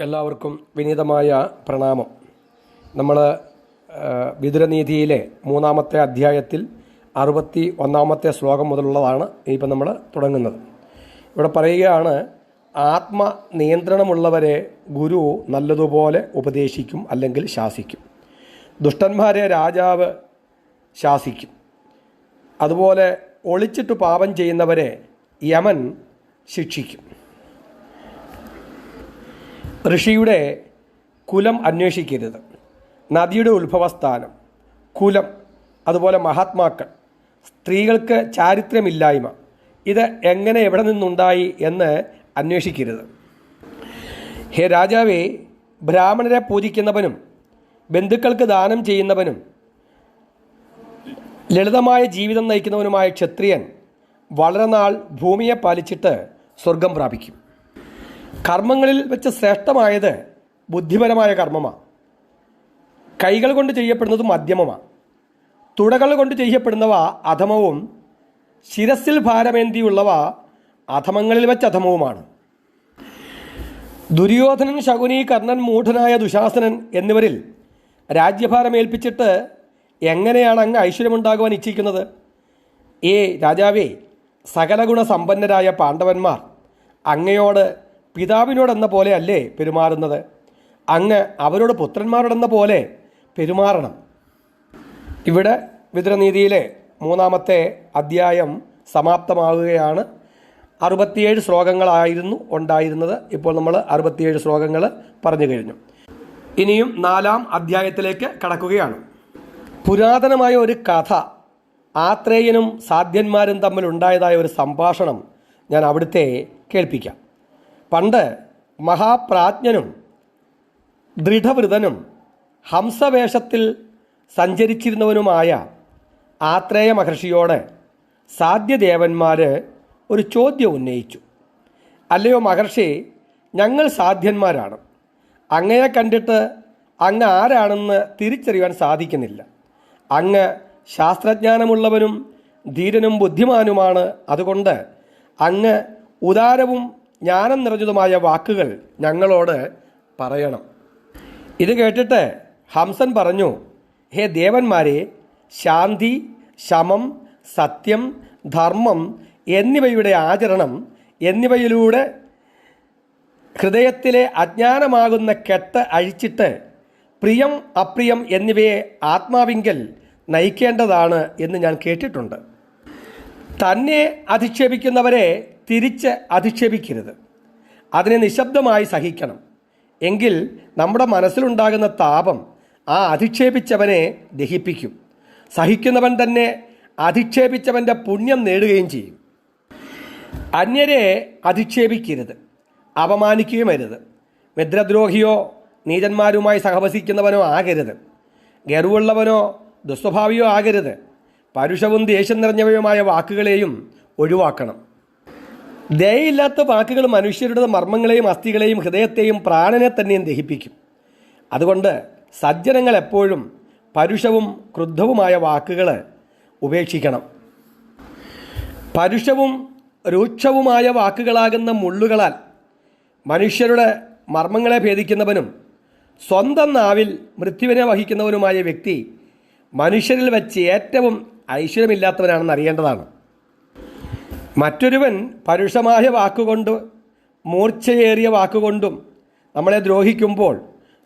എല്ലാവർക്കും വിനീതമായ പ്രണാമം. നമ്മൾ വിതുരനീതിയിലെ മൂന്നാമത്തെ അധ്യായത്തിൽ അറുപത്തി ഒന്നാമത്തെ ശ്ലോകം മുതലുള്ളതാണ് ഇപ്പം നമ്മൾ തുടങ്ങുന്നത്. ഇവിടെ പറയുകയാണ് ആത്മ നിയന്ത്രണമുള്ളവരെ ഗുരു നല്ലതുപോലെ ഉപദേശിക്കും അല്ലെങ്കിൽ ശാസിക്കും. ദുഷ്ടന്മാരെ രാജാവ് ശാസിക്കും. അതുപോലെ ഒളിച്ചിട്ട് പാപം ചെയ്യുന്നവരെ യമൻ ശിക്ഷിക്കും. ഋഷിയുടെ കുലം അന്വേഷിക്കരുത്. നദിയുടെ ഉത്ഭവസ്ഥാനം കുലം അതുപോലെ മഹാത്മാക്കൾ സ്ത്രീകൾക്ക് ചാരിത്രമില്ലായ്മ ഇത് എങ്ങനെ എവിടെ നിന്നുണ്ടായി എന്ന് അന്വേഷിക്കരുത്. ഹേ രാജാവേ ബ്രാഹ്മണരെ പൂജിക്കുന്നവനും ബന്ധുക്കൾക്ക് ദാനം ചെയ്യുന്നവനും ലളിതമായ ജീവിതം നയിക്കുന്നവനുമായ ക്ഷത്രിയൻ വളരെ നാൾ ഭൂമിയെ പാലിച്ചിട്ട് സ്വർഗം പ്രാപിക്കും. കർമ്മങ്ങളിൽ വെച്ച് ശ്രേഷ്ഠമായത് ബുദ്ധിപരമായ കർമ്മമാണ് കൈകൾ കൊണ്ട് ചെയ്യപ്പെടുന്നത് മധ്യമമാണ് തുടകൾ കൊണ്ട് ചെയ്യപ്പെടുന്നവ അധമവും ശിരസിൽ ഭാരമേന്തിയുള്ളവ അധമങ്ങളിൽ വെച്ച് അധമവുമാണ്. ദുര്യോധനൻ ശകുനി കർണൻ മൂഢനായ ദുശാസനൻ എന്നിവരിൽ രാജ്യഭാരം ഏൽപ്പിച്ചിട്ട് എങ്ങനെയാണ് അങ്ങ് ഐശ്വര്യമുണ്ടാകുവാൻ ഇച്ഛിക്കുന്നത്? ഏ രാജാവേ സകലഗുണ സമ്പന്നരായ പാണ്ഡവന്മാർ അങ്ങയോട് പിതാവിനോടെന്ന പോലെ അല്ലേ പെരുമാറുന്നത്? അങ്ങ് അവരോട് പുത്രന്മാരോടെന്ന പോലെ പെരുമാറണം. ഇവിടെ വിതുരനീതിയിലെ മൂന്നാമത്തെ അധ്യായം സമാപ്തമാവുകയാണ്. അറുപത്തിയേഴ് ശ്ലോകങ്ങളായിരുന്നു ഉണ്ടായിരുന്നത്. ഇപ്പോൾ നമ്മൾ അറുപത്തിയേഴ് ശ്ലോകങ്ങൾ പറഞ്ഞു കഴിഞ്ഞു. ഇനിയും നാലാം അധ്യായത്തിലേക്ക് കടക്കുകയാണ്. പുരാതനമായ ഒരു കഥ ആത്രേയനും സാധ്യന്മാരും തമ്മിൽ ഉണ്ടായതായ ഒരു സംഭാഷണം ഞാൻ അവിടുത്തെ കേൾപ്പിക്കാം. പണ്ട് മഹാപ്രാജ്ഞനും ദൃഢവൃതനും ഹംസവേഷത്തിൽ സഞ്ചരിച്ചിരുന്നവനുമായ ആത്രേയ മഹർഷിയോട് സാധ്യദേവന്മാർ ഒരു ചോദ്യം ഉന്നയിച്ചു. അല്ലയോ മഹർഷി ഞങ്ങൾ സാധ്യന്മാരാണ്. അങ്ങയെ കണ്ടിട്ട് അങ്ങ് ആരാണെന്ന് തിരിച്ചറിയാൻ സാധിക്കുന്നില്ല. അങ്ങ് ശാസ്ത്രജ്ഞാനമുള്ളവനും ധീരനും ബുദ്ധിമാനുമാണ്. അതുകൊണ്ട് അങ്ങ് ഉദാരവും ജ്ഞാനം നിറഞ്ഞതുമായ വാക്കുകൾ ഞങ്ങളോട് പറയണം. ഇത് കേട്ടിട്ട് ഹംസൻ പറഞ്ഞു ഹേ ദേവന്മാരെ ശാന്തി ശമം സത്യം ധർമ്മം എന്നിവയുടെ ആചരണം എന്നിവയിലൂടെ ഹൃദയത്തിലെ അജ്ഞാനമാകുന്ന കെട്ട് അഴിച്ചിട്ട് പ്രിയം അപ്രിയം എന്നിവയെ ആത്മാവിങ്കൽ നയിക്കേണ്ടതാണ് എന്ന് ഞാൻ കേട്ടിട്ടുണ്ട്. തന്നെ അധിക്ഷേപിക്കുന്നവരെ തിരിച്ച് അധിക്ഷേപിക്കരുത്. അതിനെ നിശബ്ദമായി സഹിക്കണം. എങ്കിൽ നമ്മുടെ മനസ്സിലുണ്ടാകുന്ന താപം ആ അധിക്ഷേപിച്ചവനെ ദഹിപ്പിക്കും. സഹിക്കുന്നവൻ തന്നെ അധിക്ഷേപിച്ചവന്റെ പുണ്യം നേടുകയും ചെയ്യും. അന്യരെ അധിക്ഷേപിക്കരുത്. അപമാനിക്കുകയും അരുത്. മിത്രദ്രോഹിയോ നീചന്മാരുമായി സഹവസിക്കുന്നവനോ ആകരുത്. ഗർവുള്ളവനോ ദുസ്വഭാവിയോ ആകരുത്. പരുഷവും ദേഷ്യം നിറഞ്ഞവയുമായ വാക്കുകളെയും ഒഴിവാക്കണം. ദയയില്ലാത്ത വാക്കുകൾ മനുഷ്യരുടെ മർമ്മങ്ങളെയും അസ്ഥികളെയും ഹൃദയത്തെയും പ്രാണനെ തന്നെയും ദഹിപ്പിക്കും. അതുകൊണ്ട് സജ്ജനങ്ങൾ എപ്പോഴും പരുഷവും ക്രുദ്ധവുമായ വാക്കുകൾ ഉപേക്ഷിക്കണം. പരുഷവും രൂക്ഷവുമായ വാക്കുകളാകുന്ന മുള്ളുകളാൽ മനുഷ്യരുടെ മർമ്മങ്ങളെ ഭേദിക്കുന്നവനും സ്വന്തം നാവിൽ മൃത്യുവിനെ വഹിക്കുന്നവനുമായ വ്യക്തി മനുഷ്യരിൽ വെച്ച് ഏറ്റവും ഐശ്വര്യമില്ലാത്തവനാണെന്ന് അറിയേണ്ടതാണ്. മറ്റൊരുവൻ പരുഷമായ വാക്കുകൊണ്ട് മൂർച്ചയേറിയ വാക്കുകൊണ്ടും നമ്മളെ ദ്രോഹിക്കുമ്പോൾ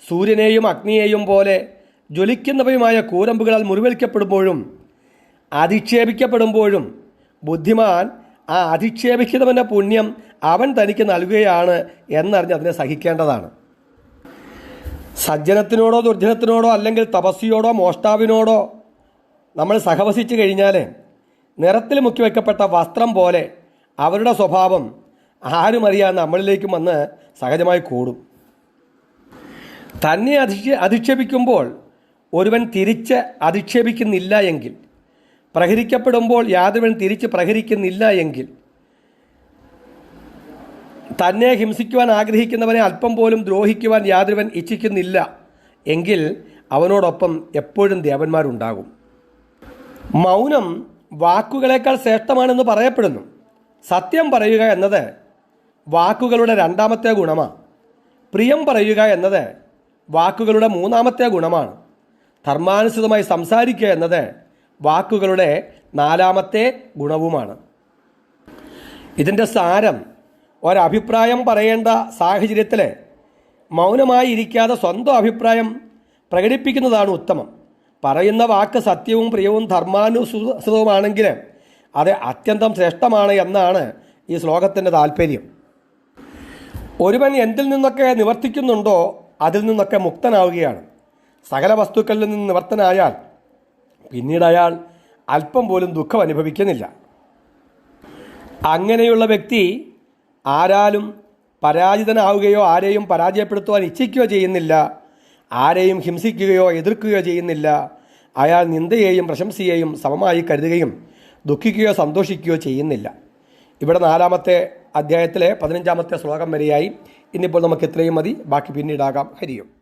സൂര്യനെയും അഗ്നിയെയും പോലെ ജ്വലിക്കുന്നവയുമായ കൂരമ്പുകളാൽ മുറിവേൽക്കപ്പെടുമ്പോഴും അധിക്ഷേപിക്കപ്പെടുമ്പോഴും ബുദ്ധിമാൻ ആ അധിക്ഷേപിക്കുന്നവന്റെ പുണ്യം അവൻ തനിക്ക് നൽകുകയാണ് എന്നറിഞ്ഞ് അതിനെ സഹിക്കേണ്ടതാണ്. സജ്ജനത്തിനോടോ ദുർജനത്തിനോടോ അല്ലെങ്കിൽ തപസ്സിയോടോ മോഷ്ടാവിനോടോ നമ്മൾ സഹവസിച്ചു കഴിഞ്ഞാൽ നിറത്തിൽ മുക്കി വയ്ക്കപ്പെട്ട വസ്ത്രം പോലെ അവരുടെ സ്വഭാവം ആരും അറിയാൻ നമ്മളിലേക്കും വന്ന് സഹജമായി കൂടും. തന്നെ അധിക്ഷേ അധിക്ഷേപിക്കുമ്പോൾ ഒരുവൻ തിരിച്ച് അധിക്ഷേപിക്കുന്നില്ല എങ്കിൽ പ്രഹരിക്കപ്പെടുമ്പോൾ യാതൊരുവൻ തിരിച്ച് പ്രഹരിക്കുന്നില്ല എങ്കിൽ തന്നെ ഹിംസിക്കുവാൻ ആഗ്രഹിക്കുന്നവനെ അല്പം പോലും ദ്രോഹിക്കുവാൻ യാതൊരുവൻ ഇച്ഛിക്കുന്നില്ല എങ്കിൽ അവനോടൊപ്പം എപ്പോഴും ദേവന്മാരുണ്ടാകും. മൗനം വാക്കുകളേക്കാൾ ശ്രേഷ്ഠമാണെന്ന് പറയപ്പെടുന്നു. സത്യം പറയുക എന്നത് വാക്കുകളുടെ രണ്ടാമത്തെ ഗുണമാണ് പ്രിയം പറയുക എന്നത് വാക്കുകളുടെ മൂന്നാമത്തെ ഗുണമാണ്. ധർമാനുസൃതമായി സംസാരിക്കുക എന്നത് വാക്കുകളുടെ നാലാമത്തെ ഗുണവുമാണ്. ഇതിന്റെ സാരം ഒരഭിപ്രായം പറയേണ്ട സാഹചര്യത്തിൽ മൗനമായി ഇരിക്കാതെ സ്വന്തം അഭിപ്രായം പ്രകടിപ്പിക്കുന്നതാണ് ഉത്തമം. പറയുന്ന വാക്ക് സത്യവും പ്രിയവും ധർമാനുസൃതവുമാണെങ്കിൽ അത് അത്യന്തം ശ്രേഷ്ഠമാണ് എന്നാണ് ഈ ശ്ലോകത്തിന്റെ താല്പര്യം. ഒരുവൻ എന്തിൽ നിന്നൊക്കെ നിവർത്തിക്കുന്നുണ്ടോ അതിൽ നിന്നൊക്കെ മുക്തനാവുകയാണ്. സകല വസ്തുക്കളിൽ നിന്ന് നിവർത്തനായാൽ പിന്നീട് അയാൾ അല്പം പോലും ദുഃഖം അനുഭവിക്കുന്നില്ല. അങ്ങനെയുള്ള വ്യക്തി ആരാലും പരാജിതനാവുകയോ ആരെയും പരാജയപ്പെടുത്തുവാൻ ഇച്ഛിക്കുകയോ ചെയ്യുന്നില്ല. ആരെയും ഹിംസിക്കുകയോ എതിർക്കുകയോ ചെയ്യുന്നില്ല. അയാൾ നിന്ദയെയും പ്രശംസയെയും സമമായി കരുതുകയും ദുഃഖിക്കുകയോ സന്തോഷിക്കുകയോ ചെയ്യുന്നില്ല. ഇവിടെ നാലാമത്തെ അധ്യായത്തിലെ പതിനഞ്ചാമത്തെ ശ്ലോകം വരെയായി. ഇന്നിപ്പോൾ നമുക്ക് ഇത്രയും മതി. ബാക്കി പിന്നീടാകാം. ഹരിയും